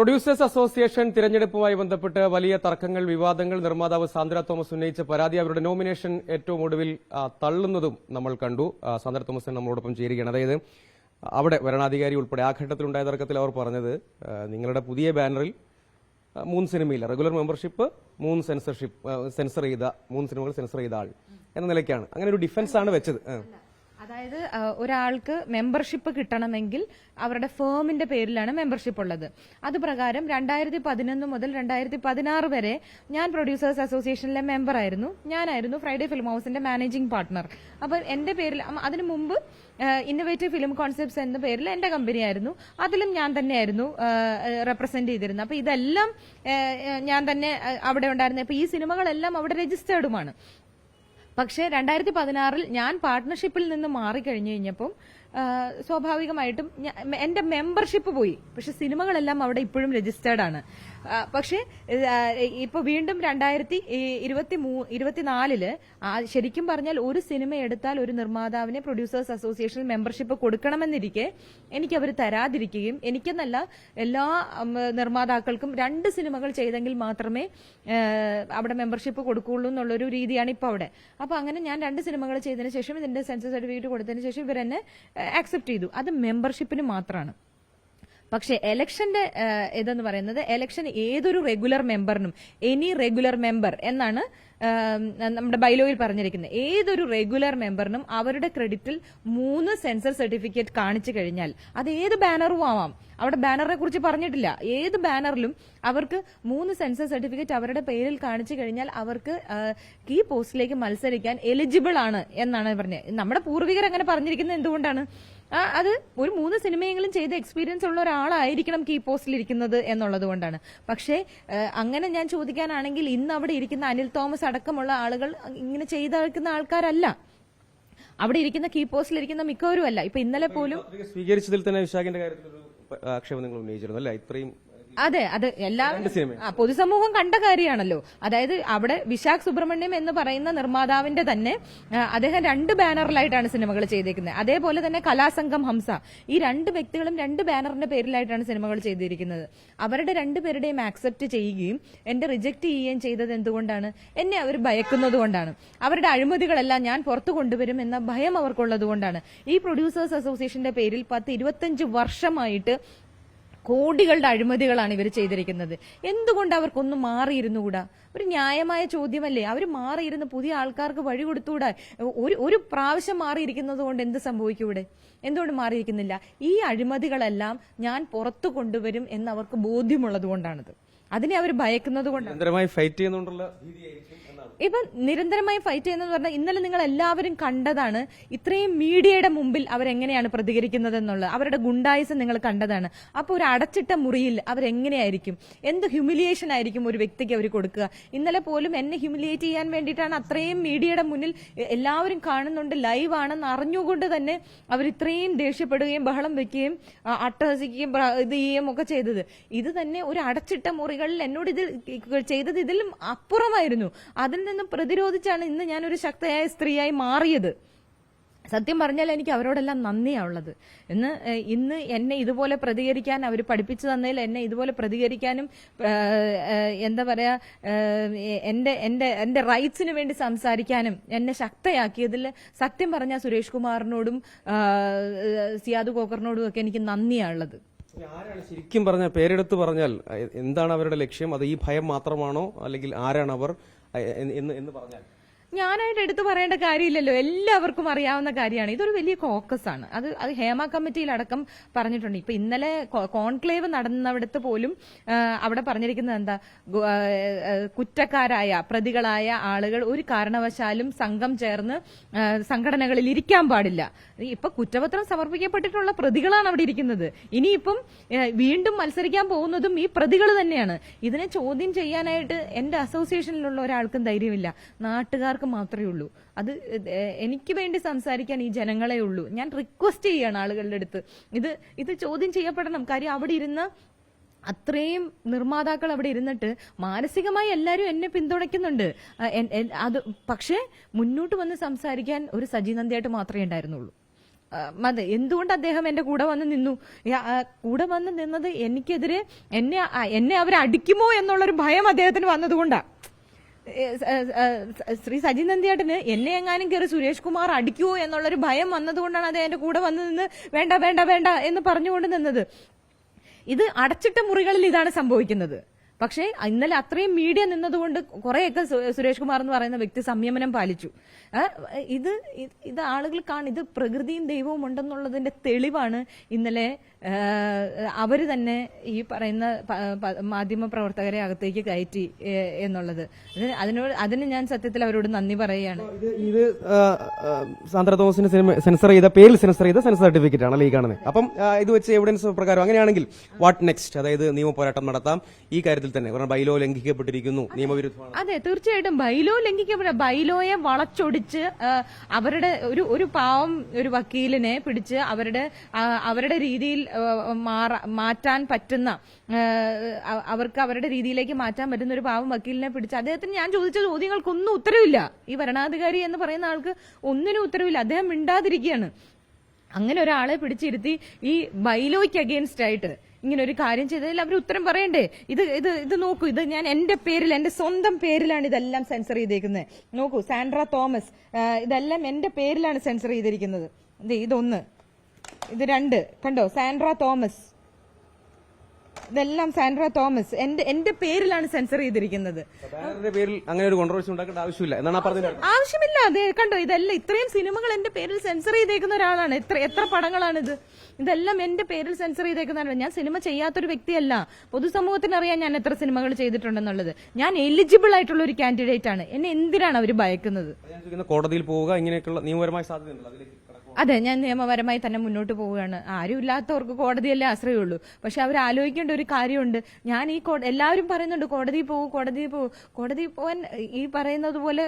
Producers association തിരഞ്ഞെടുപ്പുമായി ബന്ധപ്പെട്ട് വലിയ തർക്കങ്ങൾ വിവാദങ്ങൾ നിർമ്മാതാവ് സാന്ദ്ര തോമസ് ഉന്നയിച്ച പരാതി അവരുടെ നോമിനേഷൻ ഏറ്റവും ഒടുവിൽ തള്ളുന്നതും നമ്മൾ കണ്ടു. സാന്ദ്ര തോമസ് നമ്മളോടൊപ്പം ചേരുകയാണ്. അതായത് അവിടെ വരണാധികാരി ഉൾപ്പെടെ ആ ഘട്ടത്തിലുണ്ടായ തർക്കത്തിൽ അവർ പറഞ്ഞത് നിങ്ങളുടെ പുതിയ ബാനറിൽ മൂന്ന് സിനിമയില്ല റെഗുലർ മെമ്പർഷിപ്പ് മൂന്ന് സെൻസർഷിപ്പ് സെൻസർ ചെയ്ത മൂന്ന് സിനിമകൾ സെൻസർ ചെയ്ത ആൾ എന്ന നിലയ്ക്കാണ്. അങ്ങനെ ഒരു ഡിഫൻസ് ആണ് വെച്ചത്. അതായത് ഒരാൾക്ക് മെമ്പർഷിപ്പ് കിട്ടണമെങ്കിൽ അവരുടെ ഫേമിന്റെ പേരിലാണ് മെമ്പർഷിപ്പ് ഉള്ളത്. അത് പ്രകാരം രണ്ടായിരത്തി പതിനൊന്ന് മുതൽ രണ്ടായിരത്തി പതിനാറ് വരെ ഞാൻ പ്രൊഡ്യൂസേഴ്സ് അസോസിയേഷനിലെ മെമ്പർ ആയിരുന്നു. ഞാനായിരുന്നു ഫ്രൈഡേ ഫിലിം ഹൗസിന്റെ മാനേജിംഗ് പാർട്ട്ണർ അപ്പൊ എന്റെ പേരിൽ അതിനു മുമ്പ് ഇന്നോവേറ്റീവ് ഫിലിം കോൺസെപ്റ്റ്സ് എന്ന പേരിൽ എന്റെ കമ്പനി ആയിരുന്നു. അതിലും ഞാൻ തന്നെയായിരുന്നു റെപ്രസെന്റ് ചെയ്തിരുന്നത്. അപ്പൊ ഇതെല്ലാം ഞാൻ തന്നെ അവിടെ ഉണ്ടായിരുന്നു അപ്പൊ ഈ സിനിമകളെല്ലാം അവിടെ രജിസ്റ്റേർഡുമാണ് പക്ഷേ രണ്ടായിരത്തി പതിനാറിൽ ഞാൻ പാർട്ട്ണർഷിപ്പിൽ നിന്ന് മാറിക്കഴിഞ്ഞു കഴിഞ്ഞപ്പം ആ, സ്വാഭാവികമായിട്ടും എന്റെ മെമ്പർഷിപ്പ് പോയി. പക്ഷെ സിനിമകളെല്ലാം അവിടെ ഇപ്പോഴും രജിസ്റ്റേർഡ് ആണ്. പക്ഷേ ഇപ്പൊ വീണ്ടും രണ്ടായിരത്തി ഇരുപത്തി മൂ ഇരുപത്തിനാലിൽ ശരിക്കും പറഞ്ഞാൽ ഒരു സിനിമ എടുത്താൽ ഒരു നിർമ്മാതാവിനെ പ്രൊഡ്യൂസേഴ്സ് അസോസിയേഷൻ മെമ്പർഷിപ്പ് കൊടുക്കണമെന്നിരിക്കെ എനിക്ക് അവർ തരാതിരിക്കുകയും എനിക്കെന്നല്ല എല്ലാ നിർമ്മാതാക്കൾക്കും രണ്ട് സിനിമകൾ ചെയ്തെങ്കിൽ മാത്രമേ അവിടെ മെമ്പർഷിപ്പ് കൊടുക്കുകയുള്ളൂ എന്നുള്ളൊരു രീതിയാണ് ഇപ്പോൾ അവിടെ അപ്പോൾ അങ്ങനെ ഞാൻ രണ്ട് സിനിമകൾ ചെയ്തതിന് ശേഷം ഇതിന്റെ സെൻസർ സർട്ടിഫിക്കറ്റ് കൊടുത്തതിന് ശേഷം ഇവരെന്നെ ആക്സെപ്റ്റ് ചെയ്തു. അത് മെമ്പർഷിപ്പിന് മാത്രമാണ് പക്ഷേ എലക്ഷന്റെ ഇതെന്ന് പറയുന്നത് എലക്ഷൻ ഏതൊരു റെഗുലർ മെമ്പറിനും എനി റെഗുലർ മെമ്പർ എന്നാണ് നമ്മുടെ ബൈലോയിൽ പറഞ്ഞിരിക്കുന്നത്. ഏതൊരു റെഗുലർ മെമ്പറിനും അവരുടെ ക്രെഡിറ്റിൽ മൂന്ന് സെൻസർ സർട്ടിഫിക്കറ്റ് കാണിച്ചു കഴിഞ്ഞാൽ അത് ഏത് ബാനറും ആവാം. അവിടെ ബാനറിനെ കുറിച്ച് പറഞ്ഞിട്ടില്ല. ഏത് ബാനറിലും അവർക്ക് മൂന്ന് സെൻസർ സർട്ടിഫിക്കറ്റ് അവരുടെ പേരിൽ കാണിച്ചു കഴിഞ്ഞാൽ അവർക്ക് കീ പോസ്റ്റിലേക്ക് മത്സരിക്കാൻ എലിജിബിൾ ആണ് എന്നാണ് പറഞ്ഞത്. നമ്മുടെ പൂർവികർ അങ്ങനെ പറഞ്ഞിരിക്കുന്നത് എന്തുകൊണ്ടാണ്? അത് ഒരു മൂന്ന് സിനിമയെങ്കിലും ചെയ്ത എക്സ്പീരിയൻസ് ഉള്ള ഒരാളായിരിക്കണം കീ പോസ്റ്റിൽ ഇരിക്കുന്നത് എന്നുള്ളത് കൊണ്ടാണ്. പക്ഷേ അങ്ങനെ ഞാൻ ചോദിക്കാനാണെങ്കിൽ ഇന്ന് അവിടെ ഇരിക്കുന്ന അനിൽ തോമസ് അടക്കമുള്ള ആളുകൾ ഇങ്ങനെ ചെയ്തെടുക്കുന്ന ആൾക്കാരല്ല. അവിടെ ഇരിക്കുന്ന കീ പോസ്റ്റിൽ ഇരിക്കുന്ന മിക്കവരും അല്ല ഇപ്പൊ ഇന്നലെ പോലും സ്വീകരിച്ചതിൽ തന്നെ വിശാഖിന്റെ കാര്യത്തിൽ ആക്ഷേപം നിങ്ങൾ ഉന്നയിച്ചിരുന്നു അല്ലേ? ഇത്രയും അതെ അത് എല്ലാവരും പൊതുസമൂഹം കണ്ട കാര്യമാണല്ലോ. അതായത് അവിടെ വിശാഖ് സുബ്രഹ്മണ്യം എന്ന് പറയുന്ന നിർമ്മാതാവിന്റെ തന്നെ അദ്ദേഹം രണ്ട് ബാനറിലായിട്ടാണ് സിനിമകൾ ചെയ്തേക്കുന്നത്. അതേപോലെ തന്നെ കലാസംഘം ഹംസ. ഈ രണ്ട് വ്യക്തികളും രണ്ട് ബാനറിന്റെ പേരിലായിട്ടാണ് സിനിമകൾ ചെയ്തിരിക്കുന്നത്. അവരുടെ രണ്ടുപേരുടെയും ആക്സെപ്റ്റ് ചെയ്യുകയും എന്റെ റിജക്ട് ചെയ്യുകയും ചെയ്തത് എന്തുകൊണ്ടാണ്? എന്നെ അവർ ഭയക്കുന്നത് കൊണ്ടാണ്. അവരുടെ അഴിമതികളെല്ലാം ഞാൻ പുറത്തു കൊണ്ടുവരും എന്ന ഭയം അവർക്കുള്ളത് കൊണ്ടാണ്. ഈ പ്രൊഡ്യൂസേഴ്സ് അസോസിയേഷന്റെ പേരിൽ പത്ത് ഇരുപത്തഞ്ച് വർഷമായിട്ട് കോടികളുടെ അഴിമതികളാണ് ഇവർ ചെയ്തിരിക്കുന്നത്. എന്തുകൊണ്ട് അവർക്കൊന്നും മാറിയിരുന്നുകൂടാ? ഒരു ന്യായമായ ചോദ്യമല്ലേ? അവർ മാറിയിരുന്ന് പുതിയ ആൾക്കാർക്ക് വഴി കൊടുത്തുകൂടാ? ഒരു ഒരു പ്രാവശ്യം മാറിയിരിക്കുന്നത് കൊണ്ട് എന്ത് സംഭവിക്കും ഇവിടെ എന്തുകൊണ്ട് മാറിയിരിക്കുന്നില്ല? ഈ അഴിമതികളെല്ലാം ഞാൻ പുറത്തു കൊണ്ടുവരും എന്ന് അവർക്ക് ബോധ്യമുള്ളത് കൊണ്ടാണിത്. അതിനെ അവർ ഭയക്കുന്നത് കൊണ്ടാണ്. ഫൈറ്റ് എന്നാണ് ഇപ്പൊ നിരന്തരമായി ഫൈറ്റ് ചെയ്യുന്നത് പറഞ്ഞാൽ ഇന്നലെ നിങ്ങൾ എല്ലാവരും കണ്ടതാണ് ഇത്രയും മീഡിയയുടെ മുമ്പിൽ അവരെങ്ങനെയാണ് പ്രതികരിക്കുന്നത് എന്നുള്ളത് അവരുടെ ഗുണ്ടായുസം നിങ്ങൾ കണ്ടതാണ്. അപ്പൊ ഒരു അടച്ചിട്ട മുറിയിൽ അവരെങ്ങനെയായിരിക്കും? എന്ത് ഹ്യൂമിലിയേഷൻ ആയിരിക്കും ഒരു വ്യക്തിക്ക് അവർ കൊടുക്കുക? ഇന്നലെ പോലും എന്നെ ഹ്യൂമിലിയേറ്റ് ചെയ്യാൻ വേണ്ടിയിട്ടാണ് അത്രയും മീഡിയയുടെ മുന്നിൽ എല്ലാവരും കാണുന്നുണ്ട് ലൈവ് ആണെന്ന് അറിഞ്ഞുകൊണ്ട് തന്നെ അവർ ഇത്രയും ദേഷ്യപ്പെടുകയും ബഹളം വെക്കുകയും അട്ടഹസിക്കുകയും ഇത് ചെയ്യുകയും ഒക്കെ ചെയ്തത്. ഇത് തന്നെ ഒരു അടച്ചിട്ട മുറികളിൽ എന്നോട് ഇത് ചെയ്തത് ഇതിലും അപ്പുറമായിരുന്നു. അതിൽ നിന്നും പ്രതിരോധിച്ചാണ് ഇന്ന് ഞാനൊരു ശക്തയായ സ്ത്രീയായി മാറിയത്. സത്യം പറഞ്ഞാൽ എനിക്ക് അവരോടെല്ലാം നന്ദിയാണുള്ളത് ഇന്ന് ഇന്ന് എന്നെ ഇതുപോലെ പ്രതികരിക്കാൻ അവർ പഠിപ്പിച്ചു തന്നതിൽ എന്നെ ഇതുപോലെ പ്രതികരിക്കാനും എന്താ പറയാ എന്റെ എന്റെ എന്റെ റൈറ്റ്സിന് വേണ്ടി സംസാരിക്കാനും എന്നെ ശക്തയാക്കിയതിൽ സത്യം പറഞ്ഞ സുരേഷ് കുമാറിനോടും സിയാദ് കോക്കറിനോടും ഒക്കെ എനിക്ക് നന്ദിയാണുള്ളത് ശരിക്കും പറഞ്ഞ പേരെടുത്ത് പറഞ്ഞാൽ എന്താണ് അവരുടെ ലക്ഷ്യം? അത് ഈ ഭയം മാത്രമാണോ? അല്ലെങ്കിൽ ആരാണ് അവർ? എന്ന് എന്ന് പറഞ്ഞാൽ ഞാനായിട്ട് എടുത്തു പറയേണ്ട കാര്യമില്ലല്ലോ. എല്ലാവർക്കും അറിയാവുന്ന കാര്യമാണ്. ഇതൊരു വലിയ കോക്കസ് ആണ്. അത് അത് ഹേമ കമ്മിറ്റിയിലടക്കം പറഞ്ഞിട്ടുണ്ട്. ഇപ്പൊ ഇന്നലെ കോൺക്ലേവ് നടന്നവിടത്ത് പോലും അവിടെ പറഞ്ഞിരിക്കുന്നത് എന്താ? കുറ്റക്കാരായ പ്രതികളായ ആളുകൾ ഒരു കാരണവശാലും സംഘം ചേർന്ന് സംഘടനകളിൽ ഇരിക്കാൻ പാടില്ല. ഇപ്പൊ കുറ്റപത്രം സമർപ്പിക്കപ്പെട്ടിട്ടുള്ള പ്രതികളാണ് അവിടെ ഇരിക്കുന്നത്. ഇനിയിപ്പം വീണ്ടും മത്സരിക്കാൻ പോകുന്നതും ഈ പ്രതികൾ തന്നെയാണ്. ഇതിനെ ചോദ്യം ചെയ്യാനായിട്ട് എന്റെ അസോസിയേഷനിലുള്ള ഒരാൾക്കും ധൈര്യമില്ല. നാട്ടുകാർക്ക് മാത്രമേ ഉള്ളൂ. അത് എനിക്ക് വേണ്ടി സംസാരിക്കാൻ ഈ ജനങ്ങളെ ഉള്ളൂ. ഞാൻ റിക്വസ്റ്റ് ചെയ്യാണ് ആളുകളുടെ അടുത്ത്. ഇത് ഇത് ചോദ്യം ചെയ്യപ്പെടണം. കാര്യം അവിടെ ഇരുന്ന് അത്രയും നിർമ്മാതാക്കൾ അവിടെ ഇരുന്നിട്ട് മാനസികമായി എല്ലാവരും എന്നെ പിന്തുണയ്ക്കുന്നുണ്ട്. അത് പക്ഷേ മുന്നോട്ട് വന്ന് സംസാരിക്കാൻ ഒരു സജി നന്ദിയായിട്ട് മാത്രമേ ഉണ്ടായിരുന്നുള്ളൂ. അതെ എന്തുകൊണ്ട് അദ്ദേഹം എന്റെ കൂടെ വന്ന് നിന്നു? കൂടെ വന്ന് നിന്നത് എനിക്കെതിരെ എന്നെ എന്നെ അവർ അടിക്കുമോ എന്നുള്ളൊരു ഭയം അദ്ദേഹത്തിന് വന്നതുകൊണ്ടാ. ഏ, സ- ഏ, സ- ശ്രീ സജി നന്ദിയാട്ടിന് എന്നെ എങ്ങാനും കയറി സുരേഷ് കുമാർ അടിക്കുമോ എന്നുള്ളൊരു ഭയം വന്നതുകൊണ്ടാണ് അത് എന്റെ കൂടെ വന്നു നിന്ന് വേണ്ട വേണ്ട വേണ്ട എന്ന് പറഞ്ഞുകൊണ്ട് നിന്നത്. ഇത് അടച്ചിട്ട മുറികളിൽ ഇതാണ് സംഭവിക്കുന്നത്. പക്ഷേ ഇന്നലെ അത്രയും മീഡിയ നിന്നതുകൊണ്ട് കുറെയൊക്കെ സുരേഷ് കുമാർ എന്ന് പറയുന്ന വ്യക്തി സംയമനം പാലിച്ചു. ഇത് ഇത് ആളുകൾ കാണും. ഇത് പ്രകൃതിയും ദൈവവും ഉണ്ടെന്നുള്ളതിന്റെ തെളിവാണ് ഇന്നലെ അവർ തന്നെ ഈ പറയുന്ന മാധ്യമ പ്രവർത്തകരെ അകത്തേക്ക് കയറ്റി എന്നുള്ളത്. അതിന് അതിനോട് അതിന് ഞാൻ സത്യത്തിൽ അവരോട് നന്ദി പറയുകയാണ്. ഇത് സാന്ദ്ര തോമസിന് സിനിമ സെൻസർ ചെയ്ത പേരിൽ സെൻസർ ചെയ്ത സെൻസർ സർട്ടിഫിക്കറ്റ് ആണ് ഈ കാണുന്നത്? അപ്പം ഇത് വെച്ച് എവിഡൻസ് പ്രകാരം അങ്ങനെയാണെങ്കിൽ വാട്ട് നെക്സ്റ്റ്? അതായത് നിയമ പോരാട്ടം നടത്താം. ഈ കാര്യത്തിൽ തന്നെ. കാരണം ബൈലോ ലംഘിക്കപ്പെട്ടിരിക്കുന്നു. നിയമവിരുദ്ധമാണ്. അതെ തീർച്ചയായിട്ടും ബൈലോ ലംഘിക്കപ്പെട്ട ബൈലോയെ വളച്ചൊടിച്ച് അവരുടെ ഒരു ഒരു പാവം ഒരു വക്കീലിനെ പിടിച്ച് അവരുടെ അവരുടെ രീതിയിൽ മാറ്റാൻ പറ്റുന്ന അവർക്ക് അവരുടെ രീതിയിലേക്ക് മാറ്റാൻ പറ്റുന്ന ഒരു പാവം വക്കീലിനെ പിടിച്ച് അദ്ദേഹത്തിന് ഞാൻ ചോദിച്ച ചോദ്യങ്ങൾക്കൊന്നും ഉത്തരവില്ല. ഈ ഭരണാധികാരി എന്ന് പറയുന്ന ആൾക്ക് ഒന്നിനും ഉത്തരവില്ല. അദ്ദേഹം മിണ്ടാതിരിക്കുകയാണ്. അങ്ങനെ ഒരാളെ പിടിച്ചിരുത്തി ഈ ബൈലോയ്ക്ക് അഗേൻസ്റ്റ് ആയിട്ട് ഇങ്ങനെ ഒരു കാര്യം ചെയ്തതിൽ അവർ ഉത്തരം പറയണ്ടേ? ഇത് ഇത് ഇത് നോക്കൂ. ഇത് ഞാൻ എന്റെ പേരിൽ എന്റെ സ്വന്തം പേരിലാണ് ഇതെല്ലാം സെൻസർ ചെയ്തേക്കുന്നത്. നോക്കൂ സാൻഡ്ര തോമസ് ഇതെല്ലാം എന്റെ പേരിലാണ് സെൻസർ ചെയ്തിരിക്കുന്നത്. ഇതൊന്ന്. ഇത് രണ്ട്. കണ്ടോ? സാൻഡ്ര തോമസ്. ഇതെല്ലാം സാൻഡ്ര തോമസ്. എന്റെ എന്റെ പേരിലാണ് സെൻസർ ചെയ്തിരിക്കുന്നത്. ബാനറിന്റെ പേരിൽ അങ്ങനെ ഒരു കോൺട്രവേഴ്സി ഉണ്ടാക്കേണ്ട ആവശ്യമില്ല. എന്നാണ് പറഞ്ഞത്. ആവശ്യമില്ല. അതെ കണ്ടോ? ഇതെല്ലാം ഇത്രയും സിനിമകൾ എന്റെ പേരിൽ സെൻസർ ചെയ്തേക്കുന്ന ഒരാളാണ്. എത്ര എത്ര പടങ്ങളാണിത്? ഇതെല്ലാം എന്റെ പേരിൽ സെൻസർ ചെയ്തേക്കുന്നതാണ് ഞാൻ സിനിമ ചെയ്യാത്തൊരു വ്യക്തിയല്ല. പൊതുസമൂഹത്തിന് അറിയാൻ ഞാൻ എത്ര സിനിമകൾ ചെയ്തിട്ടുണ്ടെന്നുള്ളത്. ഞാൻ എലിജിബിൾ ആയിട്ടുള്ള ഒരു കാൻഡിഡേറ്റ് ആണ്. എന്നെ എന്തിനാണ് അവർ ഭയക്കുന്നത്? കോടതിയിൽ പോവുക ഇങ്ങനെയൊക്കെയുള്ള നിയമപരമായ സാധ്യതയുണ്ടല്ലോ അതിലേക്ക്. അതെ ഞാൻ നിയമപരമായി തന്നെ മുന്നോട്ട് പോവുകയാണ്. ആരും ഇല്ലാത്തവർക്ക് കോടതിയല്ലേ ആശ്രയമുള്ളൂ. പക്ഷെ അവർ ആലോചിക്കേണ്ട ഒരു കാര്യമുണ്ട്. ഞാൻ ഈ എല്ലാവരും പറയുന്നുണ്ട് കോടതിയിൽ പോകും കോടതിയിൽ പോകും കോടതിയിൽ പോവാൻ ഈ പറയുന്നത് പോലെ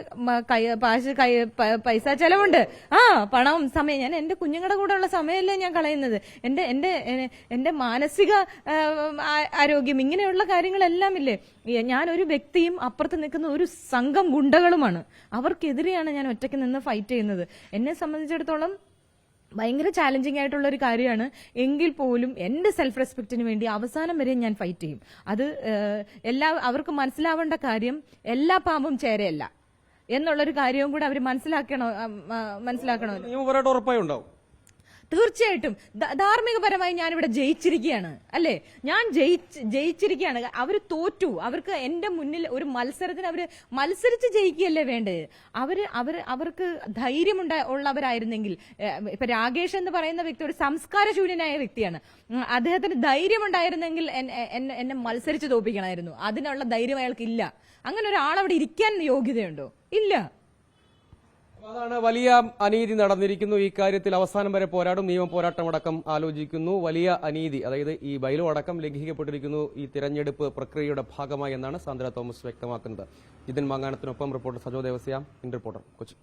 പൈസ ചെലവുണ്ട്. ആ പണവും സമയം. ഞാൻ എന്റെ കുഞ്ഞുങ്ങളുടെ കൂടെ ഉള്ള സമയമല്ലേ ഞാൻ കളയുന്നത്. എന്റെ എന്റെ എന്റെ മാനസിക ആരോഗ്യം ഇങ്ങനെയുള്ള കാര്യങ്ങളെല്ലാം ഇല്ലേ? ഞാൻ ഒരു വ്യക്തിയും അപ്പുറത്ത് നിൽക്കുന്ന ഒരു സംഘം ഗുണ്ടകളുമാണ്. അവർക്കെതിരെയാണ് ഞാൻ ഒറ്റയ്ക്ക് നിന്ന് ഫൈറ്റ് ചെയ്യുന്നത്. എന്നെ സംബന്ധിച്ചിടത്തോളം ഭയങ്കര ചാലഞ്ചിങ് ആയിട്ടുള്ള ഒരു കാര്യമാണ്. എങ്കിൽ പോലും എന്റെ സെൽഫ് റെസ്പെക്റ്റിന് വേണ്ടി അവസാനം വരെ ഞാൻ ഫൈറ്റ് ചെയ്യും. അത് എല്ലാ അവർക്ക് മനസ്സിലാവേണ്ട കാര്യം എല്ലാ പാമ്പും ചേരയല്ല. എന്നുള്ളൊരു കാര്യവും കൂടെ അവർ മനസ്സിലാക്കണോ മനസ്സിലാക്കണോ ഉറപ്പായി ഉണ്ടാവും. തീർച്ചയായിട്ടും. ധാർമ്മികപരമായി ഞാനിവിടെ ജയിച്ചിരിക്കുകയാണ്. അല്ലേ? ഞാൻ ജയിച്ച് ജയിച്ചിരിക്കുകയാണ്. അവർ തോറ്റു. അവർക്ക് എന്റെ മുന്നിൽ ഒരു മത്സരത്തിന് അവർ മത്സരിച്ച് ജയിക്കുകയല്ലേ വേണ്ടത്? അവർ അവർ അവർക്ക് ധൈര്യമുണ്ട ഉള്ളവരായിരുന്നെങ്കിൽ ഇപ്പൊ രാകേഷ് എന്ന് പറയുന്ന വ്യക്തി ഒരു സംസ്കാരശൂന്യനായ വ്യക്തിയാണ്. അദ്ദേഹത്തിന് ധൈര്യമുണ്ടായിരുന്നെങ്കിൽ എന്നെ എന്നെ മത്സരിച്ച് തോപ്പിക്കണമായിരുന്നു അതിനുള്ള ധൈര്യം അയാൾക്ക് ഇല്ല. അങ്ങനെ ഒരാളവിടെ ഇരിക്കാൻ യോഗ്യതയുണ്ടോ? ഇല്ല. അതാണ് വലിയ അനീതി നടന്നിരിക്കുന്നു. ഈ കാര്യത്തിൽ അവസാനം വരെ പോരാടും. നിയമ പോരാട്ടം അടക്കം ആലോചിക്കുന്നു. വലിയ അനീതി അതായത് ഈ ബൈലോ അടക്കം ലംഘിക്കപ്പെട്ടിരിക്കുന്നു ഈ തിരഞ്ഞെടുപ്പ് പ്രക്രിയയുടെ ഭാഗമായി എന്നാണ് സാന്ദ്ര തോമസ് വ്യക്തമാക്കുന്നത്. Jithin മാങ്ങാനത്തിനൊപ്പം reporter Sajo Devasyam in reporter Kochi.